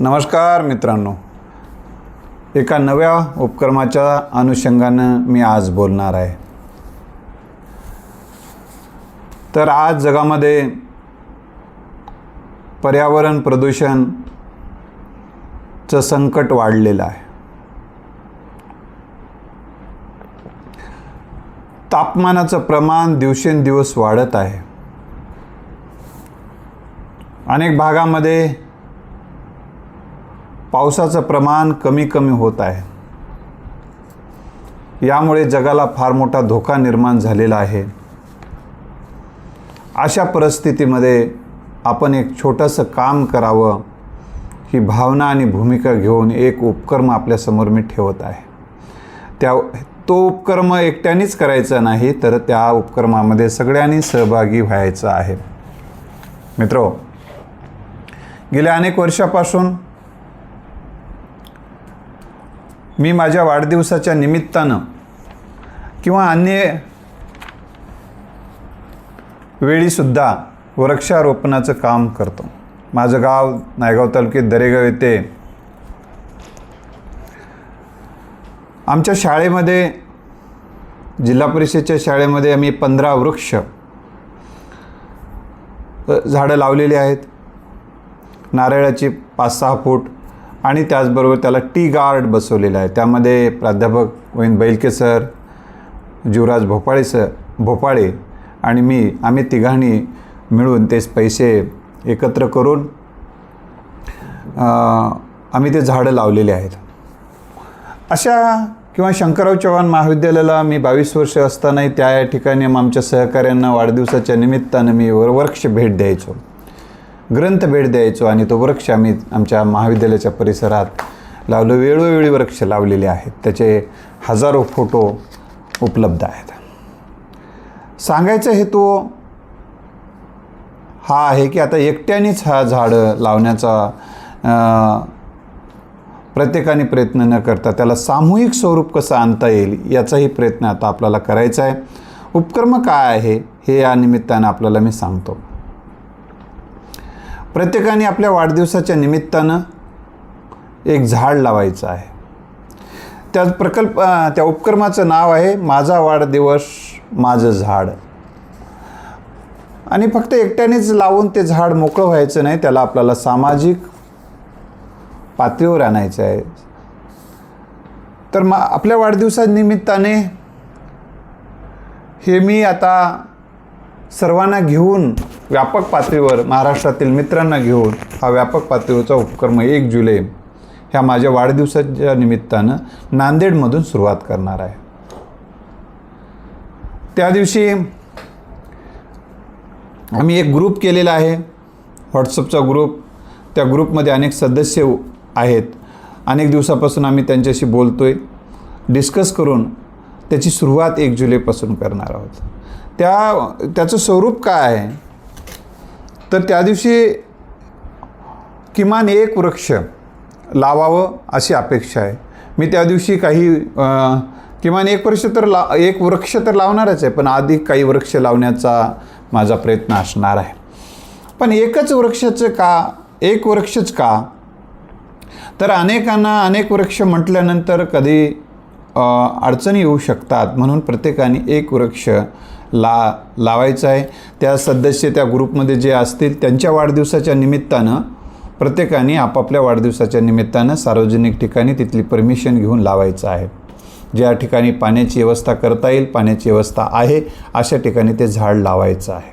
नमस्कार मित्रांनो. एका नव्या उपक्रमाच्या अनुषंगानं मी आज बोलणार आहे. तर आज जगामध्ये पर्यावरण प्रदूषणचं संकट वाढलेलं आहे. तापमानाचं प्रमाण दिवसेंदिवस वाढत आहे. अनेक भागामध्ये पावसाचं प्रमाण कमी कमी होत आहे. यामुळे जगाला फार मोठा धोका निर्माण झालेला आहे. अशा परिस्थितीमध्ये आपण एक छोटंसं काम करावं ही भावना आणि भूमिका घेऊन एक उपक्रम आपल्यासमोर मी ठेवत आहे. त्या तो उपक्रम एकट्यानेच करायचा नाही तर त्या उपक्रमामध्ये सगळ्यांनी सहभागी व्हायचं आहे. मित्रो गेल्या अनेक वर्षापासून मी माझ्या वाढदिवसाच्या निमित्तानं किंवा अन्य वेळीसुद्धा वृक्षारोपणाचं काम करतो. माझं गाव नायगाव तालुक्यात दरेगाव येथे आमच्या शाळेमध्ये जिल्हा परिषदेच्या शाळेमध्ये आम्ही पंधरा वृक्ष झाडं लावलेली आहेत. नारळाची पाच सहा फूट आणि त्याचबरोबर त्याला टी गार्ड बसवलेलं आहे. त्यामध्ये प्राध्यापक वैन बैलके सर जीवराज भोपाळे सर भोपाळे आणि मी आम्ही तिघांनी मिळून तेच पैसे एकत्र करून आम्ही ते झाडं लावलेले आहेत. अशा किंवा शंकरराव चव्हाण महाविद्यालयाला मी बावीस वर्ष असतानाही त्या ठिकाणी आमच्या सहकाऱ्यांना वाढदिवसाच्या निमित्तानं मी वर वर्क्ष भेट द्यायचो. ग्रंथ भेट द्यायचो आणि तो वृक्ष आम्ही आमच्या महाविद्यालयाच्या परिसरात लावलं. वेळोवेळी वृक्ष लावलेले आहेत. त्याचे हजारो फोटो उपलब्ध आहेत. सांगायचा हेतू हा आहे की आता एकट्यानेच हा झाडं लावण्याचा प्रत्येकाने प्रयत्न न करता त्याला सामूहिक स्वरूप कसं आणता येईल याचाही प्रयत्न आता आपल्याला करायचा आहे. उपक्रम काय आहे हे या निमित्तानं आपल्याला मी सांगतो. प्रत्येकाने आपल्या वाढदिवसाच्या निमित्तानं एक झाड लावायचं आहे. त्या प्रकल्प त्या उपक्रमाचं नाव आहे माझा वाढदिवस माझं झाड. आणि फक्त एकट्यानेच लावून ते झाड मोकळं व्हायचं नाही त्याला आपल्याला सामाजिक पातळीवर आणायचं आहे. तर मा आपल्या वाढदिवसानिमित्ताने हे मी आता सर्वांना घेऊन व्यापक पातळीवर महाराष्ट्रातील मित्रांना घेऊन हा व्यापक पातळीवरचा उपक्रम एक जुलै ह्या माझ्या वाढदिवसाच्या निमित्तानं नांदेडमधून सुरुवात करणार आहे. त्या दिवशी आम्ही एक ग्रुप केलेला आहे. व्हॉट्सअपचा ग्रुप. त्या ग्रुपमध्ये अनेक सदस्य आहेत. अनेक दिवसापासून आम्ही त्यांच्याशी बोलतो आहे डिस्कस करून त्याची सुरुवात एक जुलैपासून करणार आहोत. त्या त्याचं स्वरूप काय? आहे तर त्या दिवशी किमान एक वृक्ष लावावं अशी अपेक्षा आहे. मी त्या दिवशी काही किमान एक वर्ष तर ला एक वृक्ष तर लावणारच आहे पण अधिक काही वृक्ष लावण्याचा माझा प्रयत्न असणार आहे. पण एकच वृक्षाचं का? एक वृक्षच का? तर अनेकांना अनेक वृक्ष म्हटल्यानंतर कधी अडचणी येऊ शकतात म्हणून प्रत्येकाने एक वृक्ष ला लावायचं आहे. त्या सदस्य त्या ग्रुपमध्ये जे असतील त्यांच्या वाढदिवसाच्या निमित्तानं प्रत्येकाने आपापल्या वाढदिवसाच्या निमित्तानं सार्वजनिक ठिकाणी तिथली परमिशन घेऊन लावायचं आहे. ज्या ठिकाणी पाण्याची व्यवस्था करता येईल पाण्याची व्यवस्था आहे अशा ठिकाणी ते झाड लावायचं आहे.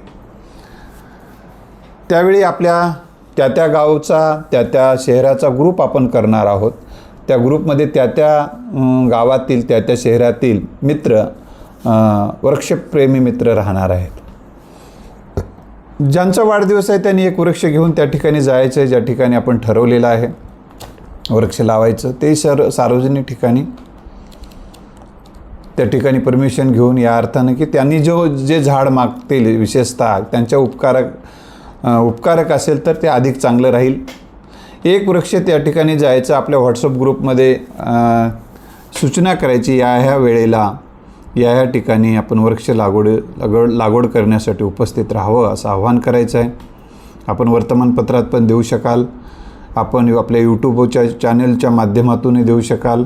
त्यावेळी आपल्या त्या त्या गावचा त्या त्या शहराचा ग्रुप आपण करणार आहोत. त्या ग्रुपमध्ये त्या त्या गावातील त्या त्या शहरातील मित्र वृक्षप्रेमी मित्र राहणार आहेत. ज्यांचा वाढदिवस आहे त्यांनी एक वृक्ष घेऊन त्या ठिकाणी जायचं आहे ज्या ठिकाणी आपण ठरवलेलं आहे. वृक्ष लावायचं ते सर सार्वजनिक ठिकाणी. त्या ठिकाणी परमिशन घेऊन या अर्थानं की त्यांनी जो जे झाड मागतील विशेषतः त्यांच्या उपकारक उपकारक असेल तर ते अधिक चांगलं राहील. एक वृक्ष त्या ठिकाणी जायचं आपल्या व्हॉट्सअप ग्रुपमध्ये सूचना करायची या ह्या वेळेला या ह्या ठिकाणी आपण वृक्ष लागवड लागवड लागवड करण्यासाठी उपस्थित राहावं असं आवाहन करायचं आहे आपण वर्तमानपत्रात पण देऊ शकाल. आपण आपल्या यूट्यूबच्या चॅनलच्या माध्यमातूनही देऊ शकाल.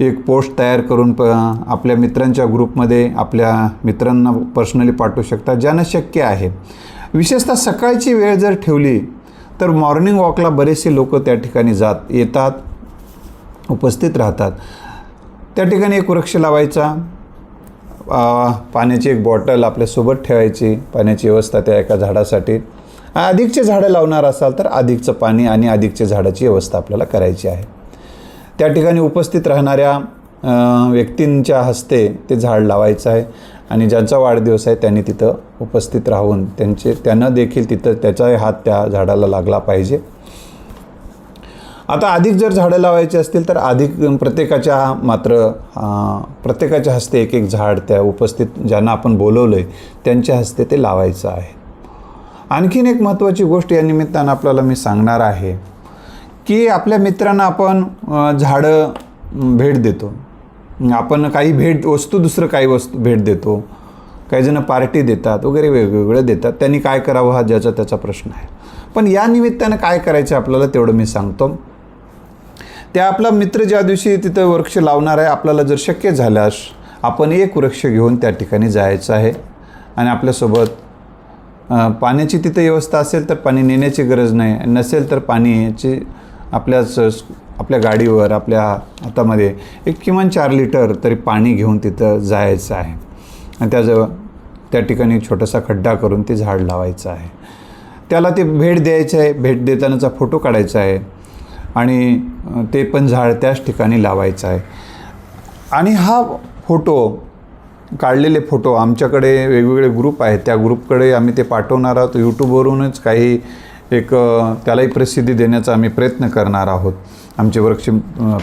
एक पोस्ट तयार करून प आपल्या मित्रांच्या ग्रुपमध्ये आपल्या मित्रांना पर्सनली पाठवू शकता ज्यांना शक्य आहे. विशेषतः सकाळची वेळ जर ठेवली तर मॉर्निंग वॉकला बरेचसे लोक त्या ठिकाणी जात येतात उपस्थित राहतात. त्या ठिकाणी एक वृक्ष लावायचा. पाण्याची एक बॉटल आपल्यासोबत ठेवायची. पाण्याची व्यवस्था त्या एका झाडासाठी. अधिकचे झाडं लावणार असाल तर अधिकचं पाणी आणि अधिकच्या झाडाची व्यवस्था आपल्याला करायची आहे. त्या ठिकाणी उपस्थित राहणाऱ्या व्यक्तींच्या हस्ते ते झाड लावायचं आहे आणि ज्यांचा वाढदिवस आहे त्यांनी तिथं उपस्थित राहून त्यांचे त्यांना देखील तिथं त्याचाही हात त्या झाडाला लागला पाहिजे. आता अधिक जर झाडं लावायची असतील तर अधिक प्रत्येकाच्या मात्र प्रत्येकाच्या हस्ते एक एक झाड त्या उपस्थित ज्यांना आपण बोलवलं आहे त्यांच्या हस्ते ते लावायचं आहे. आणखीन एक महत्त्वाची गोष्ट या निमित्तानं आपल्याला मी सांगणार आहे की आपल्या मित्रांना आपण झाडं भेट देतो. आपण काही भेट वस्तू दुसरं काही वस्तू भेट देतो. काही जण पार्टी देतात वगैरे वेगवेगळं देतात. त्यांनी काय करावं हा ज्याचा त्याचा प्रश्न आहे. पण या निमित्तानं काय करायचं आपल्याला तेवढं मी सांगतो. त्या आपला मित्र ज्या दिवशी तिथं वृक्ष लावणार आहे आपल्याला जर शक्य झाल्यास आपण एक वृक्ष घेऊन त्या ठिकाणी जायचं आहे. आणि आपल्यासोबत पाण्याची तिथं व्यवस्था असेल तर पाणी नेण्याची गरज नाही. नसेल तर पाण्याची आपल्याच आपल्या गाडीवर आपल्या हातामध्ये एक किमान चार लिटर तरी पाणी घेऊन तिथं जायचं आहे. आणि त्याजवळ त्या ठिकाणी एक छोटासा खड्डा करून ते झाड लावायचं आहे. त्याला ते भेट द्यायचं आहे. भेट देतानाचा फोटो काढायचा आहे. आणि ते पण झाड त्याच ठिकाणी लावायचं आहे. आणि हा फोटो काढलेले फोटो आमच्याकडे वेगवेगळे ग्रुप आहेत. त्या ग्रुपकडे आम्ही ते पाठवणार आहोत. यूट्यूबवरूनच काही एक त्यालाही प्रसिद्धी देण्याचा आम्ही प्रयत्न करणार आहोत. आमचे वृक्ष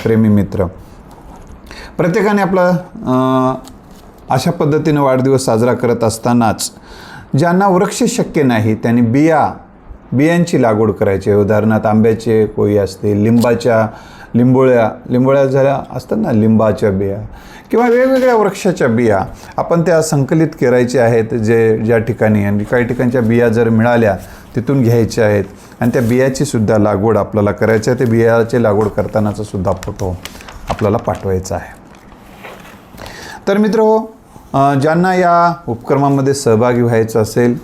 प्रेमी मित्र. प्रत्येकाने आपला अशा पद्धतीनं वाढदिवस साजरा करत असतानाच ज्यांना वृक्ष शक्य नाही त्यांनी बिया बियांची लागवड करायची उदाहरणार्थ आंब्याचे कोळी असतील लिंबाच्या लिंबोळ्या लिंबोळ्या झाल्या असतात ना लिंबाच्या बिया. किंवा वेगवेगळ्या वृक्षाच्या बिया आपण त्या संकलित करायच्या आहेत जे ज्या ठिकाणी आणि काही ठिकाणच्या बिया जर मिळाल्या तिथून घ्यायच्या आहेत. आणि त्या बियाची सुद्धा लागवड आपल्याला करायची आहे. ते बियाची लागवड करतानाचा सुद्धा फोटो आपल्याला पाठवायचा आहे. तर मित्र हो, ज्यांना या उपक्रमामध्ये सहभागी व्हायचं असेल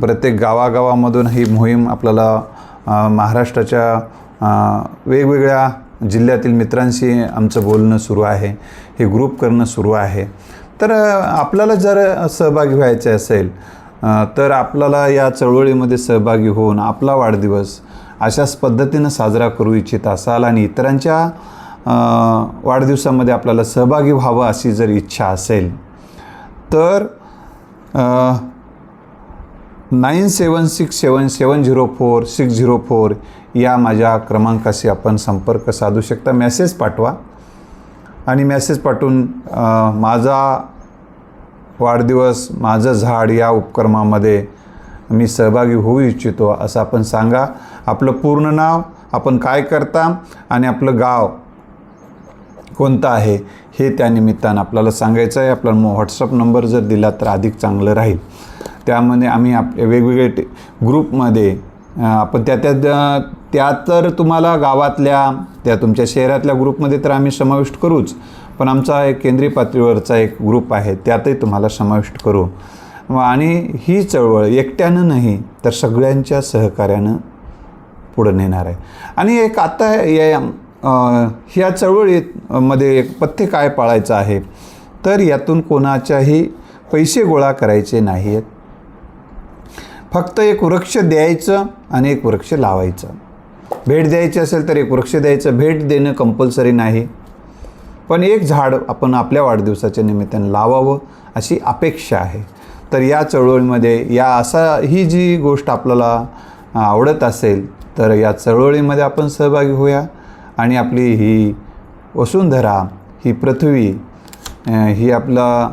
प्रत्येक गावागावामधून ही मोहीम आपल्याला महाराष्ट्राच्या वेगवेगळ्या जिल्ह्यातील मित्रांशी आमचं बोलणं सुरू आहे हे ग्रुप करणं सुरू आहे. तर आपल्याला जर सहभागी व्हायचे असेल तर आपल्याला या चळवळीमध्ये सहभागी होऊन आपला वाढदिवस अशाच पद्धतीनं साजरा करू इच्छित असाल आणि इतरांच्या वाढदिवसामध्ये आपल्याला सहभागी व्हावं अशी जर इच्छा असेल तर nine seven six seven seven zero four six zero four या माझ्या क्रमांकाशी आपण संपर्क साधू शकता. मेसेज पाठवा आणि मेसेज पाठवून माझा वाढदिवस माझं झाड या उपक्रमामध्ये मी सहभागी होऊ इच्छितो असं आपण सांगा. आपलं पूर्ण नाव आपण काय करता आणि आपलं गाव कोणतं आहे हे त्या निमित्तानं आपल्याला सांगायचं आहे. आपला व्हॉट्सअप नंबर जर दिला तर अधिक चांगलं राहील. त्यामध्ये आम्ही आप वेगवेगळे टे ग्रुपमध्ये आपण त्या त्या त्या तर तुम्हाला गावातल्या त्या तुमच्या शहरातल्या ग्रुपमध्ये तर आम्ही समाविष्ट करूच. पण आमचा एक केंद्रीय पातळीवरचा एक ग्रुप आहे त्यातही तुम्हाला समाविष्ट करू. आणि ही चळवळ एकट्यानं नाही तर सगळ्यांच्या सहकार्यानं पुढं नेणार आहे. आणि एक आता या ह्या चळवळीत मध्ये एक पथ्य काय पाळायचं आहे तर यातून कोणाच्याही पैसे गोळा करायचे नाही आहेत फक्त एक वृक्ष द्यायचं आणि एक वृक्ष लावायचं. भेट द्यायची असेल तर एक वृक्ष द्यायचं भेट देणं कंपल्सरी नाही. पण एक झाड आपण आपल्या वाढदिवसाच्या निमित्ताने लावावं अशी अपेक्षा आहे. तर या चळवळीमध्ये या असा ही जी गोष्ट आपल्याला आवडत असेल तर या चळवळीमध्ये आपण सहभागी होऊया. आणि आपली ही वसुंधरा ही पृथ्वी ही आपला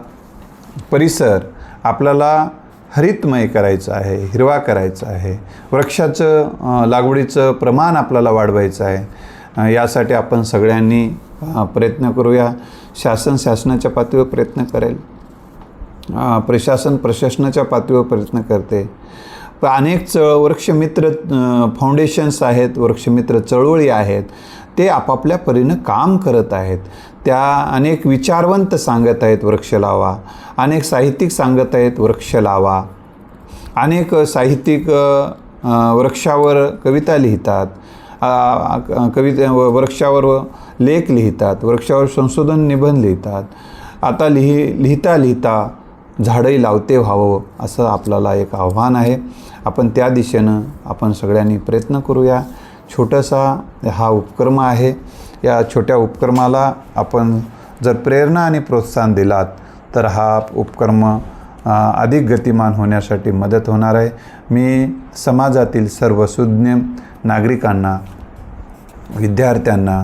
परिसर आपल्याला हरितमय करायचं आहे हिरवा करायचा आहे. वृक्षाचं लागवडीचं प्रमाण आपल्याला वाढवायचं आहे. यासाठी आपण सगळ्यांनी प्रयत्न करूया. शासन शासनाच्या पातळीवर प्रयत्न करेल. प्रशासन प्रशासनाच्या पातळीवर प्रयत्न करते. अनेक चळ वृक्षमित्र फाउंडेशन्स आहेत वृक्षमित्र चळवळी आहेत. ते आपापल्या परीनं काम करत आहेत. त्या अनेक विचारवंत सांगत आहेत वृक्ष लावा. अनेक साहित्यिक सांगत आहेत वृक्ष लावा. अनेक साहित्यिक वृक्षावर कविता लिहितात. कविता वृक्षावर लेख लिहितात वृक्षावर संशोधन निबंध लिहितात. आता लिहि लिहिता लिहिता झाडंही लावते व्हावं असं आपल्याला एक आव्हान आहे. आपण त्या दिशेनं आपण सगळ्यांनी प्रयत्न करूया. छोटासा हा उपक्रम आहे. या छोट्या उपक्रमाला आपण जर प्रेरणा आणि प्रोत्साहन दिलात तर हा उपक्रम अधिक गतिमान होण्यासाठी मदत होणार आहे. मी समाजातील सर्व सुज्ञ नागरिकांना विद्यार्थ्यांना.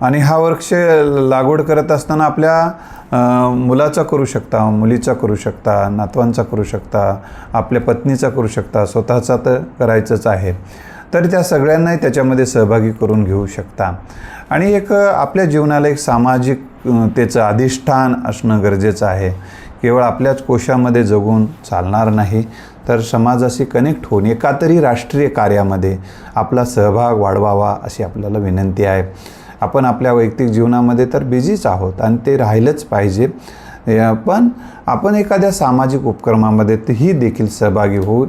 आणि हा वृक्ष लागवड करत असताना आपल्या मुलाचा करू शकता मुलीचा करू शकता नातवांचा करू शकता आपल्या पत्नीचा करू शकता स्वतःचा तर करायचंच आहे. तर त्या सगळ्यांनाही त्याच्यामध्ये सहभागी करून घेऊ शकता. आणि एक आपल्या जीवनाला एक सामाजिक त्याचं अधिष्ठान असणं गरजेचं आहे. केवळ आपल्याच कोशामध्ये जगून चालणार नाही. तर समाजाशी कनेक्ट होऊन एका तरी राष्ट्रीय कार्यामध्ये आपला सहभाग वाढवावा अशी आपल्याला विनंती आहे. आपण आपल्या वैयक्तिक जीवनामध्ये तर बिझीच आहोत आणि ते राहिलंच पाहिजे. पण आपण एखाद्या सामाजिक उपक्रमामध्ये ही देखील सहभागी होऊ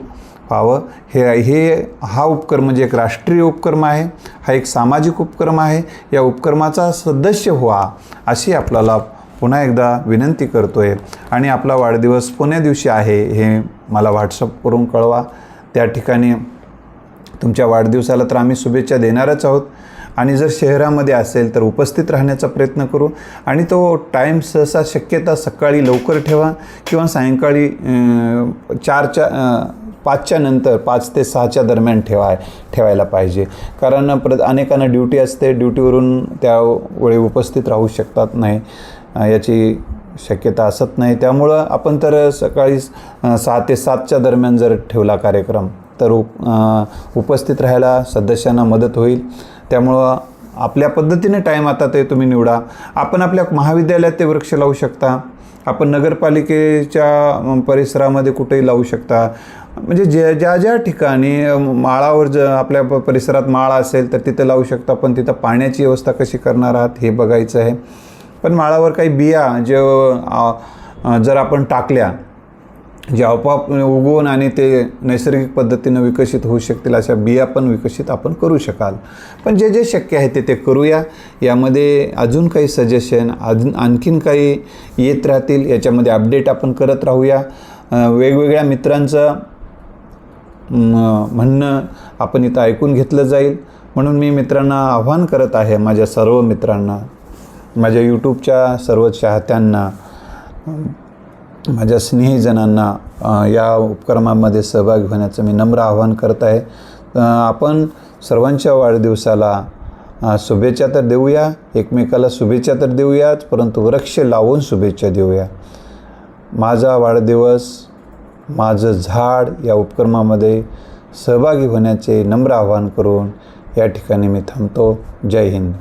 पावं हे हे हा उपक्रम म्हणजे एक राष्ट्रीय उपक्रम आहे. हा एक सामाजिक उपक्रम आहे. या उपक्रमाचा सदस्य व्हा अशी आपल्याला पुन्हा एकदा विनंती करतो आहे आणि आपला वाढदिवस पुण्या दिवशी आहे हे मला व्हॉट्सअप करून कळवा. त्या ठिकाणी तुमच्या वाढदिवसाला तर आम्ही शुभेच्छा देणारच आहोत. आणि जर शहरामध्ये असेल तर उपस्थित राहण्याचा प्रयत्न करू. आणि तो टाईम सहसा शक्यता सकाळी लवकर ठेवा किंवा सायंकाळी चारच्या पाचच्या नंतर पाच ते सहाच्या दरम्यान ठेवाय ठेवायला पाहिजे. कारण प्र अनेकांना ड्युटी असते. ड्युटीवरून त्यावेळी उपस्थित राहू शकतात नाही. याची शक्यता असत नाही. त्यामुळं आपण तर सकाळी सहा ते सातच्या दरम्यान जर ठेवला कार्यक्रम तर उप उपस्थित राहायला सदस्यांना मदत होईल. त्यामुळं आपल्या पद्धतीने टाईम आता ते तुम्ही निवडा. आपण आपल्या महाविद्यालयात ते वृक्ष लावू शकता. आपण नगरपालिकेच्या परिसरामध्ये कुठेही लावू शकता. म्हणजे जे ज्या ज्या ठिकाणी माळावर ज आपल्या प- परिसरात माळा असेल तर तिथं लावू शकता. पण तिथं पाण्याची व्यवस्था कशी करणार आहात हे बघायचं आहे. पण माळावर काही बिया जे जर आपण टाकल्या जे आपोआप उगवून आणि ते नैसर्गिक पद्धतीनं विकसित होऊ शकतील अशा बिया पण विकसित आपण करू शकाल. पण जे जे शक्य आहे ते ते करूया. यामध्ये अजून काही सजेशन अजून आणखीन काही येत राहतील याच्यामध्ये अपडेट आपण करत राहूया. वेगवेगळ्या मित्रांचं म्हणणं आपण इथं ऐकून घेतलं जाईल. म्हणून मी मित्रांना आव्हान करत आहे माझ्या सर्व मित्रांना. माझ्या यूट्यूबच्या सर्व चाहत्यांना माझ्या स्नेहीजनांना या उपक्रमामध्ये सहभागी होण्याचं मी नम्र आवाहन करत आहे. आपण सर्वांच्या वाढदिवसाला शुभेच्छा तर देऊया एकमेकाला शुभेच्छा तर देऊयाच परंतु वृक्ष लावून शुभेच्छा देऊया. माझा वाढदिवस माझं झाड या उपक्रमामध्ये सहभागी होण्याचे नम्र आवाहन करून या ठिकाणी मी थांबतो. जय हिंद.